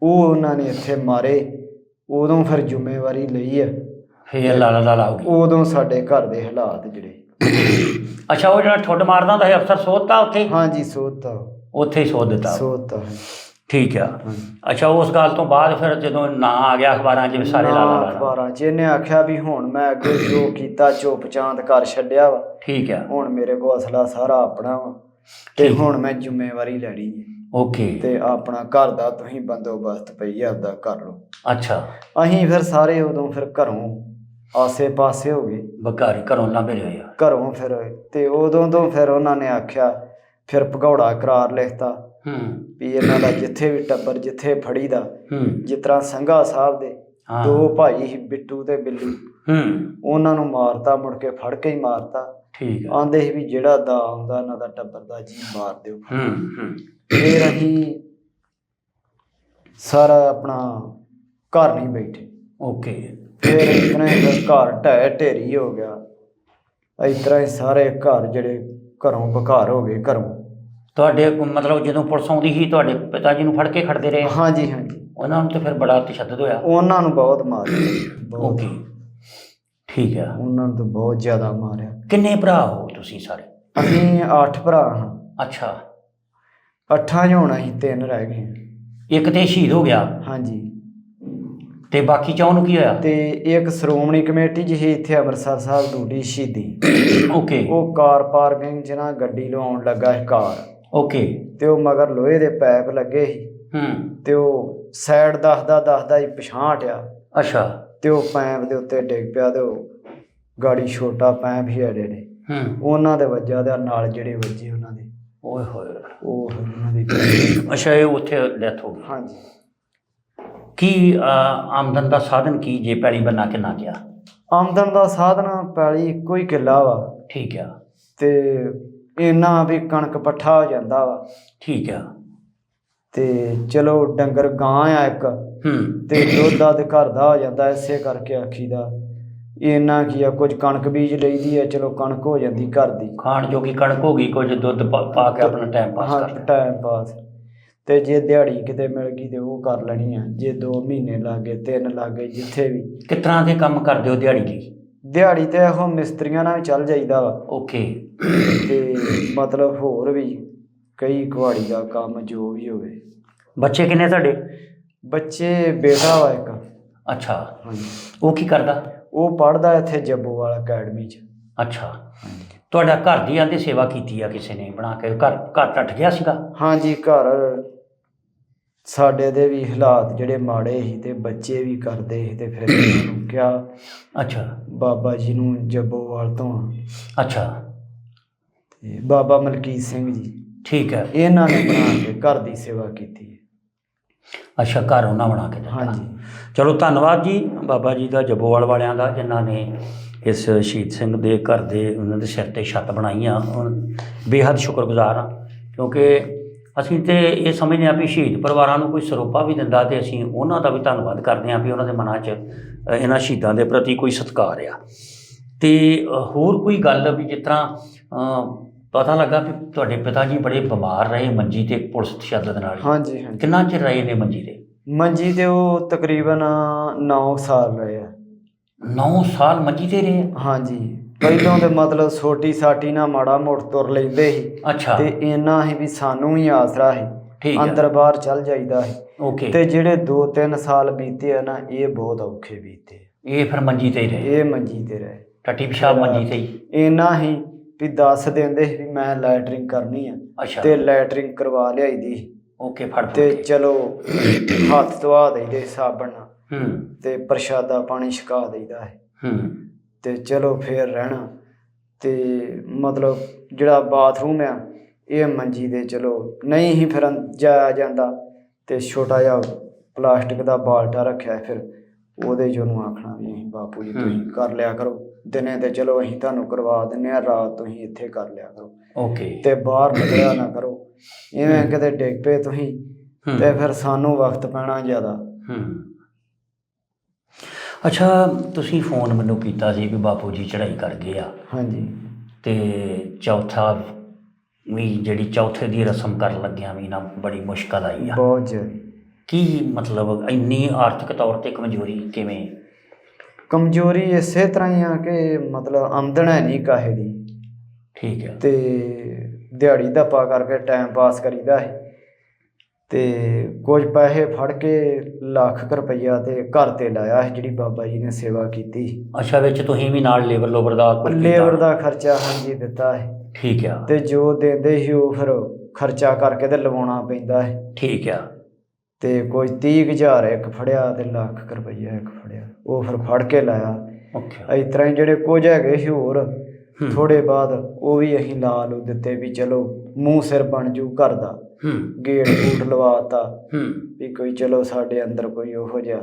ਉਹ ਉਹਨਾਂ ਨੇ ਇੱਥੇ ਮਾਰੇ। ਉਦੋਂ ਫਿਰ ਜ਼ਿੰਮੇਵਾਰੀ ਲਈ ਹੈ ਫੇਰ ਲਾ ਲਾ ਲਾ ਲਾ ਹੋ ਗਈ। ਉਦੋਂ ਸਾਡੇ ਘਰ ਦੇ ਹਾਲਾਤ ਜਿਹੜੇ। ਅੱਛਾ ਉਹ ਜਿਹੜਾ ਠੁੱਡ ਮਾਰਦਾ ਹੁੰਦਾ ਸੀ ਅਫਸਰ ਸੋਧਤਾ ਉੱਥੇ? ਹਾਂਜੀ ਸੋਤਾ ਉੱਥੇ ਹੀ ਸੋਧ ਦਿੱਤਾ। ਸੋਤਾ ਠੀਕ ਆ। ਅੱਛਾ ਉਸ ਗੱਲ ਤੋਂ ਬਾਅਦ ਫਿਰ ਜਦੋਂ ਨਾਂ ਆ ਗਿਆ ਅਖਬਾਰਾਂ 'ਚ ਵੀ ਸਾਰੇ ਲਾ ਲਾ ਲਾ। ਲਾ ਅਖਬਾਰਾਂ 'ਚ ਇਹਨੇ ਆਖਿਆ ਵੀ ਹੁਣ ਮੈਂ ਅੱਗੇ ਜੋ ਕੀਤਾ ਚੁੱਪ ਚਾਂਦ ਕਰ ਛੱਡਿਆ ਵਾ। ਠੀਕ ਆ। ਹੁਣ ਮੇਰੇ ਕੋਲ ਅਸਲਾ ਸਾਰਾ ਆਪਣਾ ਵਾ। ਤੇ ਠੀਕ। ਹੁਣ ਮੈਂ ਜ਼ਿੰਮੇਵਾਰੀ ਲੈਣੀ ਹੈ ਓਕੇ। ਤੇ ਆਪਣਾ ਘਰ ਦਾ ਤੁਸੀਂ ਬੰਦੋਬਸਤ ਪਈ ਆਪਦਾ ਕਰ ਲਓ। ਅੱਛਾ। ਅਸੀਂ ਫਿਰ ਸਾਰੇ ਉਦੋਂ ਫਿਰ ਘਰੋਂ ਆਸੇ-ਪਾਸੇ ਹੋ ਗਏ ਬਕਾਰੀ ਘਰੋਂ ਲਾਂਭੇ ਰਹੇ ਆ ਘਰੋਂ ਫਿਰ ਤੇ ਉਦੋਂ ਤੋਂ ਫਿਰ ਉਹਨਾਂ ਨੇ ਆਖਿਆ ਫਿਰ ਭਗੌੜਾ ਕਰਾਰ ਲਿਖਤਾ ਹੂੰ। ਵੀ ਇਹਨਾਂ ਦਾ ਜਿੱਥੇ ਵੀ ਟੱਬਰ ਜਿੱਥੇ ਫੜੀਦਾ ਹੂੰ। ਜਿਸ ਤਰ੍ਹਾਂ ਸੰਘਾ ਸਾਹਿਬ ਦੇ ਹਾਂ। ਦੋ ਭਾਈ ਸੀ ਬਿੱਟੂ ਤੇ ਬਿੱਲੂ। ਹੂੰ। ਉਹਨਾਂ ਨੂੰ ਮਾਰਤਾ ਮੁੜ ਕੇ ਫੜ ਕੇ ਹੀ ਮਾਰਤਾ। ਠੀਕ ਆ। ਆਂਦੇ ਸੀ ਵੀ ਜਿਹੜਾ ਦਾ ਆਉਂਦਾ ਇਹਨਾਂ ਦਾ ਟੱਬਰ ਦਾ ਜੀ ਮਾਰ ਦਿਓ। ਹੂੰ ਹੂੰ। ਫਿਰ ਅਸੀਂ ਸਾਰਾ ਆਪਣਾ ਘਰ ਨਹੀਂ ਬੈਠੇ। ਓਕੇ। ਫਿਰ ਹੀ ਫਿਰ ਘਰ ਢਹਿ ਢੇਰੀ ਹੋ ਗਿਆ। ਇਸ ਤਰ੍ਹਾਂ ਹੀ ਸਾਰੇ ਘਰ ਜਿਹੜੇ ਘਰੋਂ ਬਘਾਰ ਹੋ ਗਏ ਘਰੋਂ। ਤੁਹਾਡੇ ਮਤਲਬ ਜਦੋਂ ਪੁਲਿਸ ਆਉਂਦੀ ਸੀ ਤੁਹਾਡੇ ਪਿਤਾ ਜੀ ਨੂੰ ਫੜ ਕੇ ਖੜਦੇ ਰਹੇ? ਹਾਂਜੀ ਹਾਂਜੀ। ਉਹਨਾਂ ਨੂੰ ਤੇ ਫਿਰ ਬੜਾ ਤਸ਼ੱਦਦ ਹੋਇਆ? ਉਹਨਾਂ ਨੂੰ ਬਹੁਤ ਮਾਰਿਆ। ਬਹੁਤ। ਓਕੇ ਠੀਕ ਆ। ਉਹਨਾਂ ਨੂੰ ਤਾਂ ਬਹੁਤ ਜ਼ਿਆਦਾ ਮਾਰਿਆ। ਕਿੰਨੇ ਭਰਾ ਹੋ ਤੁਸੀਂ ਸਾਰੇ? ਅਸੀਂ ਅੱਠ ਭਰਾ ਹਾਂ। ਅੱਛਾ। ਅੱਠਾਂ 'ਚ ਹੁਣ ਅਸੀਂ ਤਿੰਨ ਰਹਿ ਗਏ। ਹਾਂ। ਇੱਕ ਤੇ ਸ਼ਹੀਦ ਹੋ ਗਿਆ। ਹਾਂਜੀ। ਤੇ ਬਾਕੀ ਚੌਂ ਨੂੰ ਕੀ ਹੋਇਆ? ਤੇ ਇੱਕ ਸ਼੍ਰੋਮਣੀ ਕਮੇਟੀ ਜਿਹੀ ਇੱਥੇ ਅੰਮ੍ਰਿਤਸਰ ਸਾਹਿਬ ਡੂਡੀ ਸ਼ਹੀਦੀ। ਓਕੇ। ਉਹ ਕਾਰ ਪਾਰਕਿੰਗ 'ਚ ਨਾ ਗੱਡੀ ਲਵਾਉਣ ਲੱਗਾ ਸੀ ਕਾਰ। ਓਕੇ। ਤੇ ਉਹ ਮਗਰ ਲੋਹੇ ਦੇ ਪੈਪ ਲੱਗੇ ਸੀ। ਹੂੰ। ਤੇ ਉਹ ਸਾਈਡ ਦੱਸਦਾ ਦੱਸਦਾ ਹੀ ਪਛਾਣ ਹਟਿਆ ਅੱਛਾ। ਤੇ ਉਹ ਪੈਪ ਦੇ ਉੱਤੇ ਡਿੱਗ ਪਿਆ ਤੇ ਉਹ ਗਾੜੀ ਛੋਟਾ ਪੈਪ ਹੀ ਅੜੇ ਨੇ ਹੂੰ। ਉਹਨਾਂ ਦੇ ਵੱਜਾ ਦੇ ਨਾਲ ਜਿਹੜੇ ਵੱਜੇ ਉਹਨਾਂ ਦੇ। ਓਏ ਹੋਏ। ਉਹ ਉਹਨਾਂ ਦੀ ਅੱਛਾ ਇਹ ਉੱਥੇ ਡੈਥ ਹੋ ਗਈ। ਹਾਂਜੀ। ਕੀ ਆਮਦਨ ਦਾ ਸਾਧਨ ਕੀ ਜੇ ਪੈਲੀ ਬੰਨਾ ਕੇ ਨਾ ਗਿਆ? ਆਮਦਨ ਦਾ ਸਾਧਨ ਪੈਲੀ ਇੱਕੋ ਹੀ ਕਿੱਲਾ ਵਾ। ਠੀਕ ਆ। ਤੇ ਇੰਨਾ ਵੀ ਕਣਕ ਪੱਠਾ ਹੋ ਜਾਂਦਾ ਵਾ। ਠੀਕ ਆ। ਤੇ ਚਲੋ ਡੰਗਰ ਗਾਂ ਆ ਇੱਕ। ਹੂੰ। ਤੇ ਦੁੱਧ ਦੱਧ ਘਰ ਦਾ ਹੋ ਜਾਂਦਾ ਇਸੇ ਕਰਕੇ ਆਖੀਦਾ ਇੰਨਾ ਕੀ ਆ ਕੁਝ ਕਣਕ ਬੀਜ ਲਈਦੀ ਆ ਚਲੋ ਕਣਕ ਹੋ ਜਾਂਦੀ ਘਰ ਦੀ। ਖਾਣ ਜੋਗੀ ਕਣਕ ਹੋ ਗਈ ਕੁਝ ਦੁੱਧ ਪਾ ਕੇ ਆਪਣਾ ਟਾਈਮ ਪਾਸ ਹਾਂ ਕਰ ਲਿਆ। ਟਾਈਮ ਪਾਸ ਤੇ ਜੇ ਦਿਹਾੜੀ ਕਿਤੇ ਮਿਲ ਗਈ ਤੇ ਉਹ ਕਰ ਲੈਣੀ ਆ। ਜੇ 2 ਮਹੀਨੇ ਲੱਗੇ 3 ਲੱਗੇ ਜਿੱਥੇ ਵੀ। ਕਿਸ ਤਰ੍ਹਾਂ ਦੇ ਕੰਮ ਕਰਦੇ ਹੋ ਦਿਹਾੜੀ ਲਈ? ਦਿਹਾੜੀ ਤੇ ਇਹੋ ਮਿਸਤਰੀਆਂ ਨਾਲ ਵੀ ਚੱਲ ਜਾਈਦਾ ਵਾ। ਓਕੇ। ਤੇ ਮਤਲਬ ਹੋਰ ਵੀ ਕਈ ਕੁਹਾੜੀ ਦਾ ਕੰਮ ਜੋ ਵੀ ਹੋਵੇ। ਬੱਚੇ ਕਿੰਨੇ ਤੁਹਾਡੇ? ਬੱਚੇ ਬੇਟਾ ਵਾ ਇੱਕ। ਅੱਛਾ। ਹਾਂਜੀ। ਉਹ ਕੀ ਕਰਦਾ? ਉਹ ਪੜਦਾ ਇੱਥੇ ਜੱਬੋਵਾਲ ਅਕੈਡਮੀ 'ਚ। ਅੱਛਾ। ਤੁਹਾਡਾ ਘਰ ਦੀ ਆਂਦੇ ਸੇਵਾ ਕੀਤੀ ਆ ਕਿਸੇ ਨੇ ਬਣਾ ਕੇ ਘਰ ਘਰ ਟੱਟ ਗਿਆ ਸੀਗਾ? ਹਾਂਜੀ ਘਰ ਸਾਡੇ ਦੇ ਵੀ ਹਾਲਾਤ ਜਿਹੜੇ ਮਾੜੇ ਸੀ ਤੇ ਬੱਚੇ ਵੀ ਕਰਦੇ ਸੀ ਤੇ ਫਿਰ ਉਹਨਾਂ ਨੂੰ ਕਿਹਾ ਅੱਛਾ। ਬਾਬਾ ਜੀ ਨੂੰ ਜੱਬੋਵਾਲ ਤੋਂ ਅੱਛਾ। ਤੇ ਬਾਬਾ ਮਲਕੀਤ ਸਿੰਘ ਜੀ ਠੀਕ ਹੈ। ਇਹਨਾਂ ਨੇ ਬਣਾ ਕੇ ਘਰ ਦੀ ਸੇਵਾ ਕੀਤੀ ਅੱਛਾ ਘਰ ਉਹਨਾਂ ਬਣਾ ਕੇ ਦਿੱਤਾ। ਹਾਂਜੀ। ਚਲੋ ਧੰਨਵਾਦ ਜੀ ਬਾਬਾ ਜੀ ਦਾ ਜੱਬੋਵਾਲ ਵਾਲਿਆਂ ਦਾ ਜਿਨ੍ਹਾਂ ਨੇ ਇਸ ਸ਼ਹੀਦ ਸਿੰਘ ਦੇ ਘਰ ਦੇ ਉਹਨਾਂ ਦੇ ਸਿਰ ਤੇ ਛੱਤ ਬਣਾਈ ਆ ਉਹ ਬੇਹੱਦ ਸ਼ੁਕਰਗੁਜ਼ਾਰ ਹਾਂ ਕਿਉਂਕਿ ਅਸੀਂ ਤੇ ਇਹ ਸਮਝਦੇ ਹਾਂ ਵੀ ਸ਼ਹੀਦ ਪਰਿਵਾਰਾਂ ਨੂੰ ਕੋਈ ਸਰੋਪਾ ਵੀ ਦਿੰਦਾ ਤੇ ਅਸੀਂ ਉਹਨਾਂ ਦਾ ਵੀ ਧੰਨਵਾਦ ਕਰਦੇ ਹਾਂ ਵੀ ਉਹਨਾਂ ਦੇ ਮਨਾਂ 'ਚ ਇਹਨਾਂ ਸ਼ਹੀਦਾਂ ਦੇ ਪ੍ਰਤੀ ਕੋਈ ਸਤਿਕਾਰ ਆ। ਤੇ ਹੋਰ ਕੋਈ ਗੱਲ ਵੀ ਜਿਸ ਤਰ੍ਹਾਂ ਪਤਾ ਲੱਗਾ ਵੀ ਤੁਹਾਡੇ ਪਿਤਾ ਜੀ ਬੜੇ ਬਿਮਾਰ ਰਹੇ ਮੰਜੀ ਤੇ ਪੁਲਿਸ ਤਸ਼ੱਦਦ ਨਾਲ। ਹਾਂਜੀ ਹਾਂਜੀ। ਕਿੰਨਾ ਚਿਰ ਰਹੇ ਨੇ ਮੰਜੀ ਤੇ? ਮੰਜੀ ਤੇ ਉਹ ਤਕਰੀਬਨ 9 ਸਾਲ ਰਹੇ ਆ। 9 ਸਾਲ ਮੰਜੀ ਤੇ ਰਹੇ? ਹਾਂਜੀ। ਪਹਿਲੋਂ ਤੇ ਮਤਲਬ ਛੋਟੀ ਸਾਟੀ ਨਾਲ ਮਾੜਾ ਮੋੜ ਤੁਰ ਲੈਂਦੇ ਸੀ। ਅੱਛਾ। ਤੇ ਇੰਨਾ ਹੀ ਵੀ ਸਾਨੂੰ ਹੀ ਆਸਰਾ ਸੀ ਠੀਕ ਹੈ ਅੰਦਰ ਬਾਹਰ ਚੱਲ ਜਾਈਦਾ ਸੀ। ਓਕੇ। ਤੇ ਜਿਹੜੇ 2-3 ਸਾਲ ਬੀਤੇ ਆ ਨਾ ਇਹ ਬਹੁਤ ਔਖੇ ਬੀਤੇ। ਇਹ ਫਿਰ ਮੰਜੀ ਤੇ ਹੀ ਰਹੇ? ਇਹ ਮੰਜੀ ਤੇ ਰਹੇ। ਟੱਟੀ ਪਿਸ਼ਾਬ ਮੰਜੀ ਤੇ ਹੀ? ਇੰਨਾ ਹੀ ਵੀ ਦੱਸ ਦਿੰਦੇ ਸੀ ਵੀ ਮੈਂ ਲੈਟਰਿੰਗ ਕਰਨੀ ਆ। ਤੇ ਲੈਟਰਿੰਗ ਕਰਵਾ ਲਿਆਈਦੀ ਸੀ। ਓਕੇ ਫੜ ਤੇ। ਚਲੋ ਹੱਥ ਧਵਾ ਦੇਈਦੇ ਸਾਬਣ ਨਾਲ। ਹੂੰ। ਤੇ ਪ੍ਰਸ਼ਾਦਾ ਪਾਣੀ ਛਕਾ ਦੇਈਦਾ ਹੈ ਹੂੰ। ਤੇ ਚਲੋ ਫੇਰ ਰਹਿਣਾ। ਤੇ ਮਤਲਬ ਜਿਹੜਾ ਬਾਥਰੂਮ ਆ ਇਹ ਮੰਜੀ ਦੇ ਚਲੋ ਨਹੀਂ ਹੀ ਫਿਰ ਜਾਇਆ ਜਾਂਦਾ। ਤੇ ਛੋਟਾ ਜਿਹਾ ਪਲਾਸਟਿਕ ਦਾ ਬਾਲਟਾ ਰੱਖਿਆ ਫਿਰ ਉਹਦੇ 'ਚ ਉਹਨੂੰ ਆਖਣਾ ਵੀ ਬਾਪੂ ਜੀ ਤੁਸੀਂ। ਕਰ ਲਿਆ ਕਰੋ। ਦਿਨੇ ਤੇ ਚਲੋ ਅਸੀਂ ਤੁਹਾਨੂੰ ਕਰਵਾ ਦਿੰਨੇ ਆ ਰਾਤ ਤੁਸੀਂ ਇੱਥੇ ਕਰ ਲਿਆ ਕਰੋ। ਓਕੇ। ਤੇ ਬਾਹਰ ਨਿਕਲਿਆ ਨਾ ਕਰੋ। ਇਵੇਂ ਕਿਤੇ ਡਿੱਗ ਪਏ ਤੁਸੀਂ ਤੇ ਫਿਰ ਸਾਨੂੰ ਵਕਤ ਪੈਣਾ ਜ਼ਿਆਦਾ। ਹੂੰ। ਅੱਛਾ ਤੁਸੀਂ ਫੋਨ ਮੈਨੂੰ ਕੀਤਾ ਸੀ ਵੀ ਬਾਪੂ ਜੀ ਚੜ੍ਹਾਈ ਕਰ ਗਏ ਆ। ਹਾਂਜੀ। ਤੇ ਚੌਥਾ ਵੀ ਜਿਹੜੀ ਚੌਥੇ ਦੀ ਰਸਮ ਕਰਨ ਲੱਗਿਆ ਵੀ ਨਾ ਬੜੀ ਮੁਸ਼ਕਲ ਆਈ ਆ। ਬਹੁਤ ਜ਼ਿਆਦਾ। ਕੀ ਮਤਲਬ ਇੰਨੀ ਆਰਥਿਕ ਤੌਰ ਤੇ ਕਮਜ਼ੋਰੀ ਕਿਵੇਂ? ਕਮਜ਼ੋਰੀ ਇਸੇ ਤਰ੍ਹਾਂ ਹੀ ਆ ਕਿ ਮਤਲਬ ਆਮਦਨ ਹੈ ਨਹੀਂ ਕਾਹੇ ਦੀ। ਠੀਕ ਹੈ। ਤੇ ਦਿਹਾੜੀ ਧੱਪਾ ਕਰਕੇ ਟਾਈਮ ਪਾਸ ਕਰੀਦਾ ਹੈ ਤੇ ਕੁਝ ਪੈਸੇ ਫੜ ਕੇ ਲੱਖ ਕੁ ਰੁਪਈਆ ਤੇ ਘਰ ਤੇ ਲਾਇਆ ਹੈ ਜਿਹੜੀ ਬਾਬਾ ਜੀ ਨੇ ਸੇਵਾ ਕੀਤੀ ਅੱਛਾ ਵਿੱਚ ਤੁਸੀਂ ਵੀ ਨਾਲ ਲੇਬਰ ਲੋਬਰ ਦਾ ਕੁਝ ਕੀਤਾ? ਲੇਬਰ ਦਾ ਖਰਚਾ ਹਾਂਜੀ ਦਿੱਤਾ ਹੈ ਠੀਕ ਆ। ਤੇ ਜੋ ਦਿੰਦੇ ਸੀ ਉਹ ਫਿਰ ਖਰਚਾ ਕਰਕੇ ਤੇ ਲਵਾਉਣਾ ਪੈਂਦਾ ਹੈ ਠੀਕ ਆ। ਤੇ ਕੋਈ 30000 ਇੱਕ ਫੜਿਆ ਤੇ ਲੱਖ ਕੁ ਰੁਪਈਆ ਇੱਕ ਫੜਿਆ। ਉਹ ਫਿਰ ਫੜ ਕੇ ਲਾਇਆ। ਓਕੇ। ਇਸ ਤਰ੍ਹਾਂ ਹੀ ਜਿਹੜੇ ਕੁਝ ਹੈਗੇ ਸੀ ਹੋਰ ਹੂੰ। ਥੋੜੇ ਬਾਅਦ ਉਹ ਵੀ ਅਸੀਂ ਲਾ ਲੂ ਦਿੱਤੇ ਵੀ ਚਲੋ ਮੂੰਹ ਸਿਰ ਬਣ ਜੂ ਘਰ ਦਾ। ਗੇਟ ਗੂਟ ਲਵਾਤਾ। ਵੀ ਕੋਈ ਚਲੋ ਸਾਡੇ ਅੰਦਰ ਕੋਈ ਉਹੋ ਜਿਹਾ।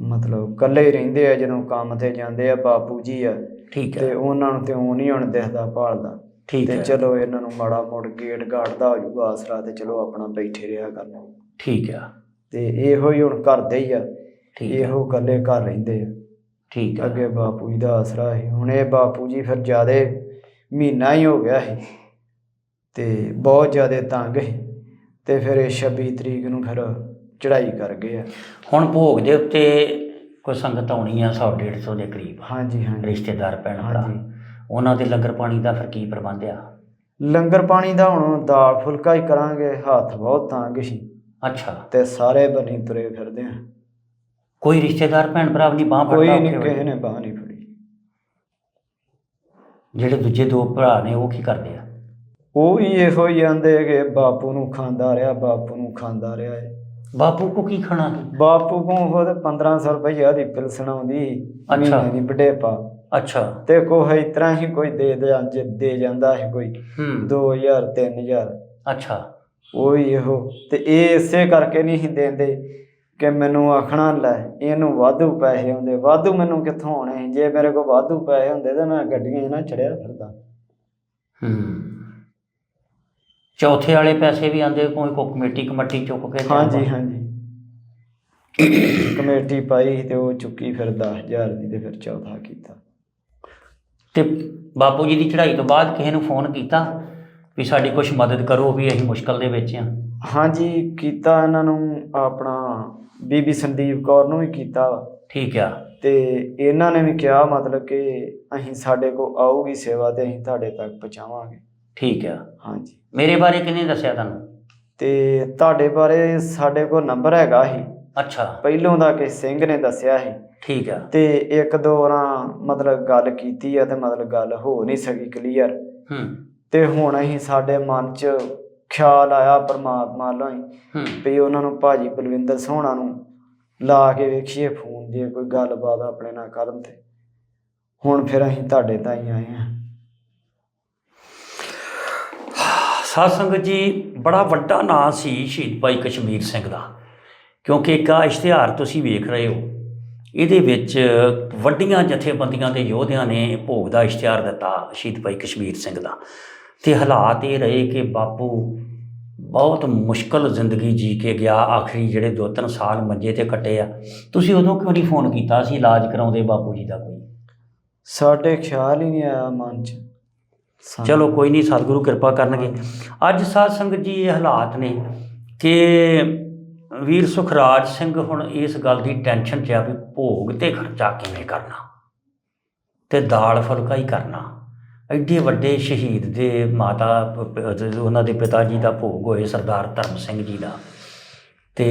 ਮਤਲਬ ਇਕੱਲੇ ਰਹਿੰਦੇ ਆ ਜਦੋਂ ਕੰਮ ਤੇ ਜਾਂਦੇ ਆ ਬਾਪੂ ਜੀ ਆ। ਠੀਕ ਤੇ ਹੈ ਉਹਨਾਂ ਨੂੰ ਤੇ ਉਹ ਨਹੀਂ ਹੁਣ ਦਿਖਦਾ ਭਾਲਦਾ। ਠੀਕ ਤੇ ਹੈ ਚਲੋ ਇਹਨਾਂ ਨੂੰ ਮਾੜਾ ਮੋੜ ਗੇਟ ਗਾੜਦਾ ਹੋ ਜੂਗਾ ਆਸਰਾ ਤੇ ਚਲੋ ਆਪਣਾ ਬੈਠੇ ਰਿਹਾ ਕਰਨਾ ਠੀਕ ਆ। ਤੇ ਇਹੋ ਹੀ ਹੁਣ ਕਰਦੇ ਹੀ ਆ। ਇਹੋ ਇਕੱਲੇ ਘਰ ਰਹਿੰਦੇ ਆ। ਠੀਕ ਹੈ ਅੱਗੇ ਬਾਪੂ ਜੀ ਦਾ ਆਸਰਾ ਸੀ। ਹੁਣ ਇਹ ਬਾਪੂ ਜੀ ਫਿਰ ਜਿਆਦੇ ਮਹੀਨਾ ਹੀ ਹੋ ਗਿਆ ਸੀ। ਤੇ ਬਹੁਤ ਜਿਆਦੇ ਤੰਗ ਸੀ ਤੇ ਫਿਰ ਇਹ 26 ਤਰੀਕ ਨੂੰ ਫਿਰ ਚੜ੍ਹਾਈ ਕਰ ਗਏ ਆ। ਹੁਣ ਭੋਗ ਦੇ ਉੱਤੇ ਕੋਈ ਸੰਗਤ ਆਉਣੀ ਆ 100 150 ਦੇ ਕਰੀਬ ਹਾਂਜੀ ਹਾਂਜੀ। ਰਿਸ਼ਤੇਦਾਰ ਭੈਣ ਭਰਾ। ਹਾਂਜੀ। ਉਹਨਾਂ ਦੇ ਲੰਗਰ ਪਾਣੀ ਦਾ ਫਿਰ ਕੀ ਪ੍ਰਬੰਧ ਆ? ਲੰਗਰ ਪਾਣੀ ਦਾ ਹੁਣ ਦਾਲ ਫੁਲਕਾ ਹੀ ਕਰਾਂਗੇ ਹੱਥ ਬਹੁਤ ਤੰਗ ਸੀ। ਅੱਛਾ। ਤੇ ਸਾਰੇ ਬਣੀ ਤੁਰੇ ਫਿਰਦੇ ਆ। ਕੋਈ ਰਿਸ਼ਤੇਦਾਰ ਭੈਣ ਭਰਾ ਆਪਣੀ ਬਾਹ ਕੋਈ ਫੜਦਾ ਨਹੀਂ ਕਿਸੇ? ਨੇ ਬਾਹ ਨਹੀਂ ਫੜੀ। ਜਿਹੜੇ ਦੂਜੇ ਦੋ ਭਰਾ ਨੇ ਉਹ ਕੀ ਕਰਦੇ ਆ? ਉਹ ਵੀ ਇਹੋ ਹੀ ਆਂਦੇ ਕਿ ਬਾਪੂ ਨੂੰ ਖਾਂਦਾ ਰਿਹਾ ਬਾਪੂ ਨੂੰ ਖਾਂਦਾ ਰਿਹਾ ਏ ਬਾਪੂ ਕੋ ਕੀ ਖਾਣਾ ਬਾਪੂ ਕੋ ਉਹ ਤੇ 1500 ਰੁਪਈਆ ਦੀ ਪਿਲਸਣ ਆਉਂਦੀ ਅੱਛਾ। ਦੀ ਬਡੇਪਾ ਅੱਛਾ। ਤੇ ਕੋਈ ਇਸ ਤਰ੍ਹਾਂ ਹੀ ਕੋਈ ਦੇ ਦੇ ਦੇ ਜਾਂਦਾ ਹੈ ਕੋਈ ਹੂੰ। 2000 3000 ਅੱਛਾ। ਉਹ ਇਹੋ। ਤੇ ਇਹ ਇਸੇ ਕਰਕੇ ਨਹੀਂ ਦਿੰਦੇ ਕਿ ਮੈਨੂੰ ਆਖਣਾ ਲੈ ਇਹਨੂੰ ਵਾਧੂ ਪੈਸੇ ਆਉਂਦੇ ਵਾਧੂ ਮੈਨੂੰ ਕਿੱਥੋਂ ਆਉਣੇ? ਜੇ ਮੇਰੇ ਕੋਲ ਵਾਧੂ ਪੈਸੇ ਹੁੰਦੇ ਤਾਂ ਮੈਂ ਗੱਡੀਆਂ 'ਚ ਨਾ ਚੜਿਆ ਫਿਰਦਾ। ਹੂੰ। ਚੌਥੇ ਵਾਲੇ ਪੈਸੇ ਵੀ ਆਂਦੇ ਕੋਈ ਕੋ ਕਮੇਟੀ ਕਮੇਟੀ ਚੁੱਕ ਕੇ। ਹਾਂਜੀ ਹਾਂਜੀ। ਕਮੇਟੀ ਪਾਈ ਤੇ ਉਹ ਚੁੱਕੀ ਫਿਰ 10000 ਦੀ ਤੇ ਫਿਰ ਚੌਥਾ ਕੀਤਾ। ਤੇ ਬਾਪੂ ਜੀ ਦੀ ਚੜ੍ਹਾਈ ਤੋਂ ਬਾਅਦ ਕਿਸੇ ਨੂੰ ਫੋਨ ਕੀਤਾ ਵੀ ਸਾਡੀ ਕੁਝ ਮਦਦ ਕਰੋ ਵੀ ਅਸੀਂ ਮੁਸ਼ਕਲ ਦੇ ਵਿੱਚ ਆ? ਹਾਂਜੀ ਕੀਤਾ ਇਹਨਾਂ ਨੂੰ ਆਪਣਾ ਬੀਬੀ ਸੰਦੀਪ ਕੌਰ ਨੂੰ ਵੀ ਕੀਤਾ। ਠੀਕ ਆ। ਤੇ ਇਹਨਾਂ ਨੇ ਵੀ ਕਿਹਾ ਮਤਲਬ ਕਿ ਅਸੀਂ ਸਾਡੇ ਕੋ ਆਊਗੀ ਸੇਵਾ ਤੇ ਅਸੀਂ ਤੁਹਾਡੇ ਤੱਕ ਪਹੁੰਚਾਵਾਂਗੇ। ਠੀਕ ਆ। ਹਾਂਜੀ। ਮੇਰੇ ਬਾਰੇ ਕਿਹਨੇ ਦੱਸਿਆ ਤੁਹਾਨੂੰ? ਤੇ ਤੁਹਾਡੇ ਬਾਰੇ ਸਾਡੇ ਕੋਲ ਨੰਬਰ ਹੈਗਾ ਸੀ। ਅੱਛਾ। ਪਹਿਲੋਂ ਦਾ ਕਿ ਸਿੰਘ ਨੇ ਦੱਸਿਆ ਸੀ। ਠੀਕ ਆ। ਤੇ ਇੱਕ ਦੋ ਵਾਰਾਂ ਮਤਲਬ ਗੱਲ ਕੀਤੀ ਆ ਤੇ ਮਤਲਬ ਗੱਲ ਹੋ ਨਹੀਂ ਸਕੀ ਕਲੀਅਰ ਹੂੰ। ਤੇ ਹੁਣ ਅਸੀਂ ਸਾਡੇ ਮਨ 'ਚ ਖਿਆਲ ਆਇਆ ਪਰਮਾਤਮਾ ਵੱਲੋਂ ਹੀ ਵੀ ਉਹਨਾਂ ਨੂੰ ਭਾਜੀ ਬਲਵਿੰਦਰ ਸੋਹਣਾ ਨੂੰ ਲਾ ਕੇ ਵੇਖੀਏ ਫੋਨ ਜੇ ਕੋਈ ਗੱਲਬਾਤ ਆਪਣੇ ਨਾਲ ਕਰਨ ਤੇ। ਹੁਣ ਫਿਰ ਅਸੀਂ ਤੁਹਾਡੇ ਤਾਂ ਹੀ ਆਏ ਹਾਂ ਸਾਧ ਜੀ ਬੜਾ ਵੱਡਾ ਨਾਂ ਸੀ ਸ਼ਹੀਦ ਭਾਈ ਕਸ਼ਮੀਰ ਸਿੰਘ ਦਾ, ਕਿਉਂਕਿ ਇੱਕ ਆ ਇਸ਼ਤਿਹਾਰ ਤੁਸੀਂ ਵੇਖ ਰਹੇ ਹੋ। ਇਹਦੇ ਵਿੱਚ ਵੱਡੀਆਂ ਜਥੇਬੰਦੀਆਂ ਦੇ ਯੋਧਿਆਂ ਨੇ ਭੋਗ ਦਾ ਇਸ਼ਤਿਹਾਰ ਦਿੱਤਾ ਸ਼ਹੀਦ ਭਾਈ ਕਸ਼ਮੀਰ ਸਿੰਘ ਦਾ। ਤੇ ਹਾਲਾਤ ਇਹ ਰਹੇ ਕਿ ਬਾਪੂ ਬਹੁਤ ਮੁਸ਼ਕਲ ਜ਼ਿੰਦਗੀ ਜੀ ਕੇ ਗਿਆ, ਆਖਰੀ ਜਿਹੜੇ ਦੋ ਤਿੰਨ ਸਾਲ ਮੰਜੇ ਤੇ ਕੱਟੇ ਆ। ਤੁਸੀਂ ਉਦੋਂ ਕਿਉਂ ਨਹੀਂ ਫੋਨ ਕੀਤਾ ਸੀ, ਇਲਾਜ ਕਰਾਉਂਦੇ ਬਾਪੂ ਜੀ ਦਾ ਕੋਈ? ਸਾਡੇ ਖਿਆਲ ਹੀ ਨਹੀਂ ਆਇਆ ਮਨ 'ਚ। ਚਲੋ ਕੋਈ ਨਹੀਂ, ਸਤਿਗੁਰੂ ਕਿਰਪਾ ਕਰਨਗੇ। ਅੱਜ ਸਾਧ ਸੰਗਤ ਜੀ ਇਹ ਹਾਲਾਤ ਨੇ ਕਿ ਵੀਰ ਸੁਖਰਾਜ ਸਿੰਘ ਹੁਣ ਇਸ ਗੱਲ ਦੀ ਟੈਨਸ਼ਨ 'ਚ ਆ ਵੀ ਭੋਗ ਤੇ ਖਰਚਾ ਕਿਵੇਂ ਕਰਨਾ ਤੇ ਦਾਲ ਫੁਲਕਾ ਹੀ ਕਰਨਾ। ਐਡੇ ਵੱਡੇ ਸ਼ਹੀਦ ਦੇ ਮਾਤਾ, ਉਹਨਾਂ ਦੇ ਪਿਤਾ ਜੀ ਦਾ ਭੋਗ ਹੋਏ ਸਰਦਾਰ ਧਰਮ ਸਿੰਘ ਜੀ ਦਾ। ਤੇ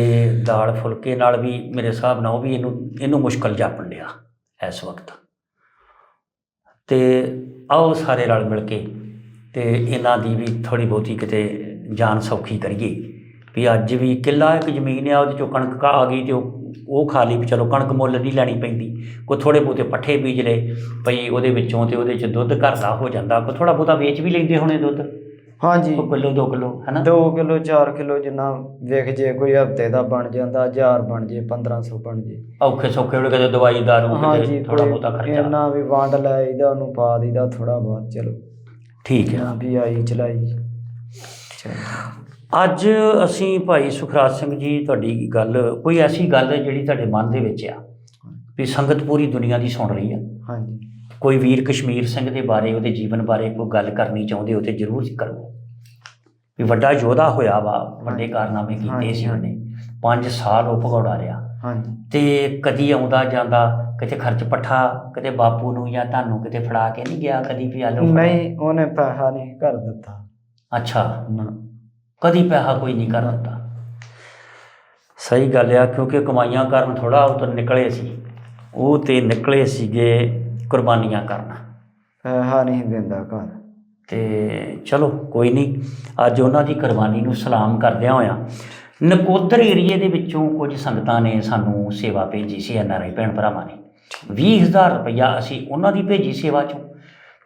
ਦਾਲ ਫੁਲਕੇ ਨਾਲ ਵੀ ਮੇਰੇ ਹਿਸਾਬ ਨਾਲ ਉਹ ਵੀ ਇਹਨੂੰ ਇਹਨੂੰ ਮੁਸ਼ਕਲ ਜਾਪਣ ਡਿਆ ਇਸ ਵਕਤ। ਤੇ ਆਓ ਸਾਰੇ ਰਲ ਮਿਲ ਕੇ ਤੇ ਇਹਨਾਂ ਦੀ ਵੀ ਥੋੜੀ ਬਹੁਤੀ ਕਿਤੇ ਜਾਨ ਸੌਖੀ ਕਰੀਏ। ਵੀ ਅੱਜ ਵੀ ਕਿੱਲਾ ਇੱਕ ਜ਼ਮੀਨ ਆ, ਉਹਦੇ ਚੋਂ ਕਣਕ ਆ ਗਈ ਤੇ ਉਹ ਉਹ ਖਾ ਲਈ ਵੀ ਚਲੋ ਕਣਕ ਮੁੱਲ ਨਹੀਂ ਲੈਣੀ ਪੈਂਦੀ। ਕੋਈ ਥੋੜੇ ਬਹੁਤੇ ਪੱਠੇ ਬੀਜ ਲਏ ਭਈ ਉਹਦੇ ਵਿੱਚੋਂ ਤੇ ਉਹਦੇ ਚ ਦੁੱਧ ਘਰ ਦਾ ਹੋ ਜਾਂਦਾ। ਕੋਈ ਥੋੜਾ ਬਹੁਤਾ ਵੇਚ ਵੀ ਲੈਂਦੇ ਹੋਣੇ ਦੁੱਧ। ਹਾਂਜੀ। ਕੋਈ ਕਿਲੋ 2 ਕਿਲੋ ਹੈਨਾ 2 ਕਿਲੋ 4 ਕਿਲੋ ਜਿੰਨਾ ਵੇਖ ਜੇ ਕੋਈ ਹਫ਼ਤੇ ਦਾ ਬਣ ਜਾਂਦਾ 1000 ਬਣ ਜੇ 1500 ਬਣ ਜੇ। ਔਖੇ ਸੌਖੇ ਵੇਲੇ ਕਦੇ ਦਵਾਈ ਦਾਰੂ ਹਾਂਜੀ ਕਿਤੇ ਥੋੜਾ ਕੋਈ ਖਰਚਾ। ਇੰਨਾ ਵੀ ਵੰਡ ਲੈ ਇਹਦਾ ਉਹਨੂੰ ਪਾ ਦੀਦਾ ਥੋੜਾ ਬਹੁਤ ਚਲੋ। ਠੀਕ ਹੈ। ਵੀ ਆਈ ਚਲਾਈ। ਚਲੋ ਅੱਜ ਅਸੀਂ ਭਾਈ ਸੁਖਰਾਜ ਸਿੰਘ ਜੀ ਤੁਹਾਡੀ ਗੱਲ ਕੋਈ ਐਸੀ ਗੱਲ ਹੈ ਜਿਹੜੀ ਤੁਹਾਡੇ ਮਨ ਦੇ ਵਿੱਚ ਆ? ਵੀ ਸੰਗਤ ਪੂਰੀ ਦੁਨੀਆ ਦੀ ਸੁਣ ਰਹੀ ਆ? ਹਾਂਜੀ। ਕੋਈ ਵੀਰ ਕਸ਼ਮੀਰ ਸਿੰਘ ਦੇ ਬਾਰੇ ਉਹਦੇ ਜੀਵਨ ਬਾਰੇ ਕੋਈ ਗੱਲ ਕਰਨੀ ਚਾਹੁੰਦੇ ਹੋ ਤੇ ਜ਼ਰੂਰ ਕਰੋ। ਵੀ ਵੱਡਾ ਯੋਧਾ ਹੋਇਆ ਵਾ ਵੱਡੇ ਕਾਰਨਾਮੇ ਕੀਤੇ ਸੀ ਉਹਨੇ। 5 ਸਾਲ ਉਹ ਭਗੌੜਾ ਰਿਹਾ। ਹਾਂਜੀ। ਤੇ ਕਦੀ ਆਉਂਦਾ ਜਾਂਦਾ ਕਿਤੇ ਖਰਚ ਪੱਠਾ ਕਿਤੇ ਬਾਪੂ ਨੂੰ ਜਾਂ ਤੁਹਾਨੂੰ ਕਿਤੇ ਫੜਾ ਕੇ ਨਹੀਂ ਗਿਆ ਕਦੀ ਵੀ ਆਲੋ ਨਹੀਂ ਉਹਨੇ ਪੈਸਾ ਨਹੀਂ ਕਰ ਦਿੱਤਾ। ਅੱਛਾ। ਨਾ। ਕਦੀ ਪੈਸਾ ਕੋਈ ਨਹੀਂ ਕਰ ਦਿੱਤਾ। ਸਹੀ ਗੱਲ ਆ ਕਿਉਂਕਿ ਕਮਾਈਆਂ ਕਰਨ ਥੋੜਾ ਉਹ ਤੋਂ ਨਿਕਲੇ ਸੀ। ਉਹ ਤੇ ਨਿਕਲੇ ਸੀਗੇ ਕੁਰਬਾਨੀਆਂ ਕਰਨ। ਪੈਸਾ ਨਹੀਂ ਦਿੰਦਾ ਘਰ। ਤੇ ਚਲੋ ਕੋਈ ਨਹੀਂ। ਅੱਜ ਉਹਨਾਂ ਦੀ ਕੁਰਬਾਨੀ ਨੂੰ ਸਲਾਮ ਕਰਦਿਆਂ ਹੋਇਆਂ ਨਕੋਦਰ ਏਰੀਏ ਦੇ ਵਿੱਚੋਂ ਕੁਝ ਸੰਗਤਾਂ ਨੇ ਸਾਨੂੰ ਸੇਵਾ ਭੇਜੀ ਸੀ ਐਨਆਰਆਈ ਭੈਣ ਭਰਾਵਾਂ ਨੇ। 20000 ਰੁਪਇਆ ਅਸੀਂ ਉਹਨਾਂ ਦੀ ਭੇਜੀ ਸੇਵਾ ਚੋਂ।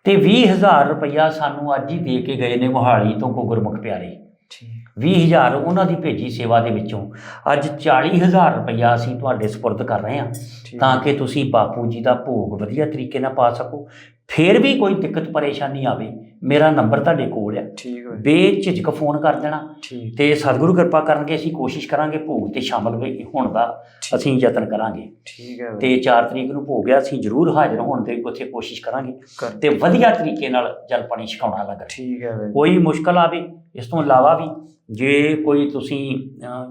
ਤੇ 20000 ਰੁਪਇਆ ਸਾਨੂੰ ਅੱਜ ਹੀ ਦੇ ਕੇ ਗਏ ਨੇ ਮੋਹਾਲੀ ਤੋਂ ਕੋ ਗੁਰਮੁਖ ਪਿਆਰੇ। ਠੀਕ। 20000 ਉਹਨਾਂ ਦੀ ਭੇਜੀ ਸੇਵਾ ਦੇ ਵਿੱਚੋਂ। ਅੱਜ 40000 ਰੁਪਇਆ ਅਸੀਂ ਤੁਹਾਡੇ ਸਪੁਰਦ ਕਰ ਰਹੇ ਹਾਂ। ਤਾਂ ਕਿ ਤੁਸੀਂ ਬਾਪੂ ਜੀ ਦਾ ਭੋਗ ਵਧੀਆ ਤਰੀਕੇ ਨਾਲ ਪਾ ਸਕੋ। ਫਿਰ ਵੀ ਕੋਈ ਦਿੱਕਤ ਪਰੇਸ਼ਾਨੀ ਆਵੇ ਮੇਰਾ ਨੰਬਰ ਤੁਹਾਡੇ ਕੋਲ ਹੈ ਠੀਕ ਹੋਏ ਬੇਝਿਜਕ ਫੋਨ ਕਰ ਦੇਣਾ ਤੇ ਸਤਿਗੁਰੂ ਕਿਰਪਾ ਕਰਨਗੇ ਅਸੀਂ ਕੋਸ਼ਿਸ਼ ਕਰਾਂਗੇ ਭੋਗ ਤੇ ਸ਼ਾਮਲ ਹੋਣ ਦਾ ਅਸੀਂ ਯਤਨ ਕਰਾਂਗੇ। ਠੀਕ ਹੈ। ਤੇ 4 ਤਰੀਕ ਨੂੰ ਭੋਗ ਹੈ ਅਸੀਂ ਜ਼ਰੂਰ ਹਾਜ਼ਰ ਹੋਣ ਦੀ ਉੱਥੇ ਕੋਸ਼ਿਸ਼ ਕਰਾਂਗੇ ਕਰ ਤੇ ਵਧੀਆ ਤਰੀਕੇ ਨਾਲ ਜਲ ਪਾਣੀ ਛਕਾਉਣਾ ਲੱਗਾ ਠੀਕ ਹੈ। ਕੋਈ ਮੁਸ਼ਕਲ ਆਵੇ ਇਸ ਤੋਂ ਇਲਾਵਾ ਵੀ ਜੇ ਕੋਈ ਤੁਸੀਂ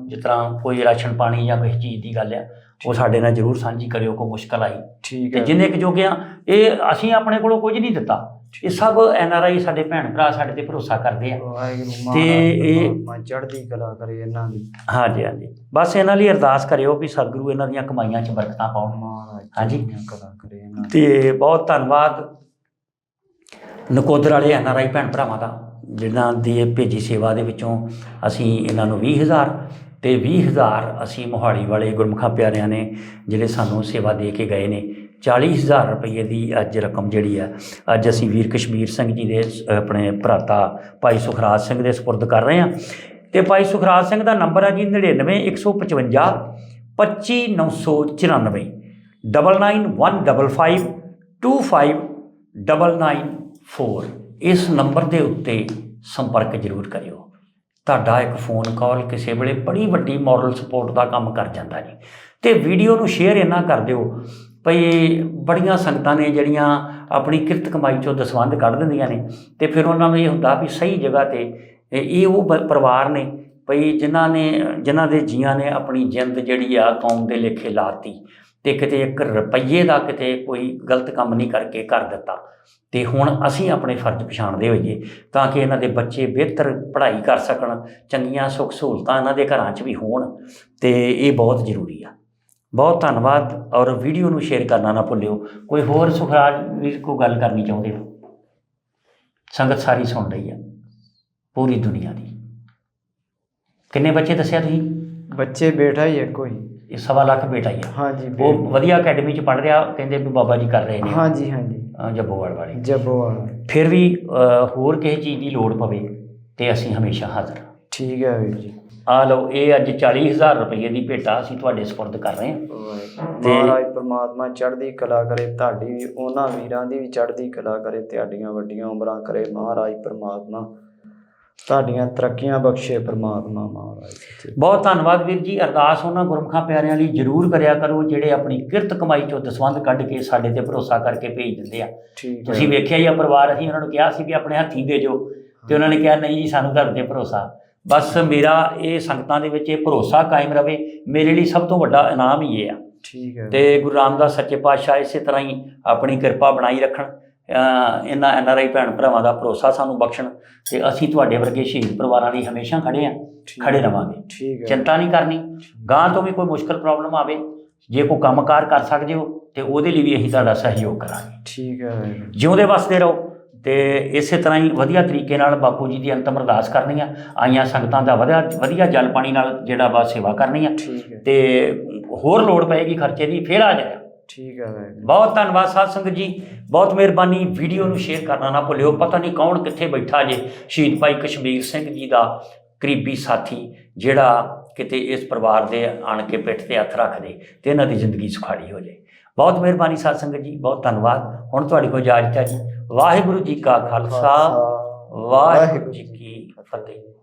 ਜਿਸ ਤਰ੍ਹਾਂ ਕੋਈ ਰਾਸ਼ਨ ਪਾਣੀ ਜਾਂ ਕਿਸੇ ਚੀਜ਼ ਦੀ ਗੱਲ ਆ ਉਹ ਸਾਡੇ ਨਾਲ ਜ਼ਰੂਰ ਸਾਂਝੀ ਕਰਿਓ ਕੋਈ ਮੁਸ਼ਕਲ ਆਈ। ਠੀਕ ਤੇ ਹੈ। ਜਿੰਨੇ ਕੁ ਜੋਗਿਆ ਇਹ ਅਸੀਂ ਆਪਣੇ ਕੋਲੋਂ ਕੁਝ ਨਹੀਂ ਦਿੱਤਾ। ਇਹ ਸਭ ਐਨ ਆਰ ਆਈ ਸਾਡੇ ਭੈਣ ਭਰਾ ਸਾਡੇ ਤੇ ਭਰੋਸਾ ਕਰਦੇ ਆ। ਤੇ ਇਹ- ਚੜ੍ਹਦੀ ਕਲਾ ਕਰੇ ਇਹਨਾਂ ਦੀ। ਹਾਂਜੀ ਹਾਂਜੀ। ਬਸ ਇਹਨਾਂ ਲਈ ਅਰਦਾਸ ਕਰਿਓ ਵੀ ਸਤਿਗੁਰੂ ਇਹਨਾਂ ਦੀਆਂ ਕਮਾਈਆਂ 'ਚ ਬਰਕਤਾਂ ਪਾਉਣ। ਹਾਂਜੀ। ਤੇ ਬਹੁਤ ਧੰਨਵਾਦ। ਨਕੋਦਰ ਵਾਲੇ ਐਨ ਆਰ ਆਈ ਭੈਣ ਭਰਾਵਾਂ ਦਾ। ਜਿਨ੍ਹਾਂ ਦੀ ਭੇਜੀ ਸੇਵਾ ਦੇ ਵਿੱਚੋਂ ਅਸੀਂ ਇਹਨਾਂ ਨੂੰ 20000 ਤੇ 20000 ਅਸੀਂ ਮੋਹਾਲੀ ਵਾਲੇ ਗੁਰਮੁਖਾਂ ਪਿਆਰਿਆਂ ਨੇ ਜਿਹੜੇ ਸਾਨੂੰ ਸੇਵਾ ਦੇ ਕੇ ਗਏ ਨੇ 40000 ਰੁਪਏ ਦੀ ਅੱਜ ਰਕਮ ਜਿਹੜੀ ਆ, ਅੱਜ ਅਸੀਂ ਵੀਰ ਕਸ਼ਮੀਰ ਸਿੰਘ ਜੀ ਦੇ ਆਪਣੇ ਭਰਾਤਾ ਭਾਈ ਸੁਖਰਾਜ ਸਿੰਘ ਦੇ ਸਪੁਰਦ ਕਰ ਰਹੇ ਹਾਂ। ਤੇ ਭਾਈ ਸੁਖਰਾਜ ਸਿੰਘ ਦਾ ਨੰਬਰ ਹੈ ਜੀ 99 155 25994 9915525994 ਇਸ ਨੰਬਰ ਦੇ ਉੱਤੇ ਸੰਪਰਕ ਜ਼ਰੂਰ ਕਰਿਓ। ਤੁਹਾਡਾ ਇੱਕ ਫੋਨ ਕਾਲ ਕਿਸੇ ਵੇਲੇ ਬੜੀ ਵੱਡੀ ਮੋਰਲ ਸਪੋਰਟ ਦਾ ਕੰਮ ਕਰ ਜਾਂਦਾ ਜੀ। ਤੇ ਵੀਡੀਓ ਨੂੰ ਸ਼ੇਅਰ ਇੰਨਾ ਕਰ ਦਿਓ ਭਈ ਬੜੀਆਂ ਸੰਗਤਾਂ ਨੇ ਜਿਹੜੀਆਂ ਆਪਣੀ ਕਿਰਤ ਕਮਾਈ ਚੋਂ ਦਸਵੰਧ ਕੱਢ ਦਿੰਦੀਆਂ ਨੇ ਤੇ ਫਿਰ ਉਹਨਾਂ ਨੂੰ ਇਹ ਹੁੰਦਾ ਵੀ ਸਹੀ ਜਗ੍ਹਾ ਤੇ ਇਹ ਇਹ ਉਹ ਬ- ਪਰਿਵਾਰ ਨੇ ਭਈ ਜਿਨ੍ਹਾਂ ਨੇ, ਜਿਨ੍ਹਾਂ ਦੇ ਜੀਆਂ ਨੇ ਆਪਣੀ ਜਿੰਦ ਜਿਹੜੀ ਆ ਕੌਮ ਦੇ ਲੇਖੇ ਲਾਤੀ। ਤੇ ਕਿਤੇ ਇੱਕ ਰੁਪਈਏ ਦਾ ਕਿਤੇ ਕੋਈ ਗਲਤ ਕੰਮ ਨਹੀਂ ਕਰਕੇ ਕਰ ਦਿੱਤਾ। ਤੇ ਹੁਣ ਅਸੀਂ ਆਪਣੇ ਫਰਜ਼ ਪਛਾਣਦੇ ਹੋਈਏ ਤਾਂ ਕਿ ਇਹਨਾਂ ਦੇ ਬੱਚੇ ਬਿਹਤਰ ਪੜ੍ਹਾਈ ਕਰ ਸਕਣ, ਚੰਗੀਆਂ ਸੁੱਖ ਸਹੂਲਤਾਂ ਇਹਨਾਂ ਦੇ ਘਰਾਂ 'ਚ ਵੀ ਹੋਣ ਤੇ ਇਹ ਬਹੁਤ ਜ਼ਰੂਰੀ ਆ। ਬਹੁਤ ਧੰਨਵਾਦ ਔਰ ਵੀਡੀਓ ਨੂੰ ਸ਼ੇਅਰ ਕਰਨਾ ਨਾ ਭੁੱਲਿਓ। ਕੋਈ ਹੋਰ ਸੁਖਰਾਜ ਵੀਰ ਕੋ ਗੱਲ ਕਰਨੀ ਚਾਹੁੰਦੇ ਹੋ? ਸੰਗਤ ਸਾਰੀ ਸੁਣ ਰਹੀ ਆ, ਪੂਰੀ ਦੁਨੀਆ ਦੀ। ਕਿੰਨੇ ਬੱਚੇ ਦੱਸਿਆ ਤੁਸੀਂ? ਬੱਚੇ ਬੇਟਾ ਹੀ ਇੱਕੋ ਹੀ। ਇਹ ਸਵਾ ਲੱਖ ਬੇਟਾ ਹੀ ਆ ਹਾਂਜੀ ਉਹ ਵਧੀਆ ਅਕੈਡਮੀ ਚ ਪੜ੍ਹ ਰਿਹਾ ਕਹਿੰਦੇ ਵੀ ਬਾਬਾ ਜੀ ਕਰ ਰਹੇ ਨੇ। ਹਾਂਜੀ ਹਾਂਜੀ। ਜੱਬੋਵਾਲ ਵਾਲੇ। ਜੱਬੋਵਾਲ। ਫਿਰ ਵੀ ਹੋਰ ਕਿਸੇ ਚੀਜ਼ ਦੀ ਲੋੜ ਪਵੇ ਤੇ ਅਸੀਂ ਹਮੇਸ਼ਾ ਹਾਜ਼ਰ ਠੀਕ ਹੈ ਵੀਰ ਜੀ। ਆ ਲਓ ਇਹ ਅੱਜ 40000 ਰੁਪਏ ਦੀ ਭੇਟਾ ਅਸੀਂ ਤੁਹਾਡੇ ਸਪੁਰਦ ਕਰ ਰਹੇ ਹਾਂ। ਤੇ- ਮਹਾਰਾਜ ਪ੍ਰਮਾਤਮਾ ਚੜ੍ਹਦੀ ਕਲਾ ਕਰੇ ਤੁਹਾਡੀ ਵੀ ਉਹਨਾਂ ਵੀਰਾਂ ਦੀ ਵੀ ਚੜ੍ਹਦੀ ਕਲਾ ਕਰੇ ਤੁਹਾਡੀਆਂ ਵੱਡੀਆਂ ਉਮਰਾਂ ਕਰੇ। ਮਹਾਰਾਜ ਪ੍ਰਮਾਤਮਾ ਤੁਹਾਡੀਆਂ ਤਰੱਕੀਆਂ ਬਖਸ਼ੇ ਪ੍ਰਮਾਤਮਾ ਮਹਾਰਾਜ। ਬਹੁਤ ਧੰਨਵਾਦ ਵੀਰ ਜੀ ਅਰਦਾਸ ਉਹਨਾਂ ਗੁਰਮਖਾਂ ਪਿਆਰਿਆਂ ਲਈ ਜਰੂਰ ਕਰਿਆ ਕਰੋ ਜਿਹੜੇ ਆਪਣੀ ਕਿਰਤ ਕਮਾਈ ਚੋਂ ਦਸਵੰਧ ਕੱਢ ਕੇ ਸਾਡੇ ਤੇ ਭਰੋਸਾ ਕਰਕੇ ਭੇਜ ਦਿੰਦੇ ਆ। ਤੁਸੀਂ ਵੇਖਿਆ ਹੀ ਆ ਪਰਿਵਾਰ ਅਸੀਂ ਉਹਨਾਂ ਨੂੰ ਕਿਹਾ ਸੀ ਕਿ ਆਪਣੇ ਹੱਥੀਂ ਦੇ ਜੋ ਤੇ ਉਹਨਾਂ ਨੇ ਕਿਹਾ ਨਹੀਂ ਜੀ ਸਾਨੂੰ ਤੁਹਾਡੇ ਤੇ ਭਰੋਸਾ। ਬਸ ਮੇਰਾ ਇਹ ਸੰਗਤਾਂ ਦੇ ਵਿੱਚ ਇਹ ਭਰੋਸਾ ਕਾਇਮ ਰਵੇ ਮੇਰੇ ਲਈ ਸਭ ਤੋਂ ਵੱਡਾ ਇਨਾਮ ਹੀ ਇਹ ਆ। ਠੀਕ ਹੈ। ਤੇ ਗੁਰੂ ਰਾਮਦਾਸ ਸੱਚੇ ਪਾਤਸ਼ਾਹ ਇਸੇ ਤਰ੍ਹਾਂ ਹੀ ਆਪਣੀ ਕਿਰਪਾ ਬਣਾਈ ਰੱਖਣ ਇਹਨਾਂ ਐਨਆਰਆਈ ਭੈਣ ਭਰਾਵਾਂ ਦਾ ਭਰੋਸਾ ਸਾਨੂੰ ਬਖਸ਼ਣ ਤੇ ਅਸੀਂ ਤੁਹਾਡੇ ਵਰਗੇ ਸ਼ਹੀਦ ਪਰਿਵਾਰਾਂ ਲਈ ਹਮੇਸ਼ਾ ਖੜੇ ਆ ਖੜੇ ਰਵਾਂਗੇ। ਠੀਕ ਹੈ। ਚਿੰਤਾ ਨਹੀਂ ਕਰਨੀ। ਗਾਂ ਤੋਂ ਵੀ ਕੋਈ ਮੁਸ਼ਕਲ ਪ੍ਰੋਬਲਮ ਆਵੇ ਜੇ ਕੋਈ ਕੰਮਕਾਰ ਕਰ ਸਕਦੇ ਹੋ ਤੇ ਉਹਦੇ ਲਈ ਵੀ ਅਸੀਂ ਤੁਹਾਡਾ ਸਹਿਯੋਗ ਕਰਾਂਗੇ। ਠੀਕ ਹੈ। ਜਿਉਂਦੇ ਵਸਦੇ ਰਹੋ ਤੇ ਇਸੇ ਤਰ੍ਹਾਂ ਹੀ ਵਧੀਆ ਤਰੀਕੇ ਨਾਲ ਬਾਪੂ ਜੀ ਦੀ ਅੰਤਮ ਅਰਦਾਸ ਕਰਨੀ ਆ। ਆਈਆਂ ਸੰਗਤਾਂ ਦਾ ਵਧੀਆ ਵਧੀਆ ਜਲ ਪਾਣੀ ਨਾਲ ਜਿਹੜਾ ਵਾ ਸੇਵਾ ਕਰਨੀ ਆ। ਤੇ ਹੋਰ ਲੋੜ ਪਏਗੀ ਖਰਚੇ ਦੀ ਫੇਰ ਆ ਜਾਇਆ। ਠੀਕ ਹੈ ਜੀ। ਬਹੁਤ ਧੰਨਵਾਦ ਸਾਧ ਸੰਗਤ ਜੀ। ਬਹੁਤ ਮਿਹਰਬਾਨੀ ਵੀਡੀਓ ਨੂੰ ਸ਼ੇਅਰ ਕਰਨਾ ਨਾ ਭੁੱਲਿਓ। ਪਤਾ ਨਹੀਂ ਕੌਣ ਕਿੱਥੇ ਬੈਠਾ ਜੇ। ਸ਼ਹੀਦ ਭਾਈ ਕਸ਼ਮੀਰ ਸਿੰਘ ਜੀ ਦਾ ਕਰੀਬੀ ਸਾਥੀ ਜਿਹੜਾ ਕਿਤੇ ਇਸ ਪਰਿਵਾਰ ਦੇ ਆਣ ਕੇ ਪਿੱਠ ਤੇ ਹੱਥ ਰੱਖ ਦੇ ਤੇ ਇਹਨਾਂ ਦੀ ਜ਼ਿੰਦਗੀ ਸੁਖਾੜੀ ਹੋ ਜਾਏ। ਬਹੁਤ ਮਿਹਰਬਾਨੀ ਸਾਧ ਸੰਗਤ ਜੀ। ਬਹੁਤ ਧੰਨਵਾਦ। ਹੁਣ ਤੁਹਾਡੀ ਕੋਲ ਇਜਾਜ਼ਤ ਹੈ ਜੀ। ਵਾਹਿਗੁਰੂ ਜੀ ਕਾ ਖਾਲਸਾ। ਵਾਹਿਗੁਰੂ ਜੀ ਕੀ ਫਤਿਹ।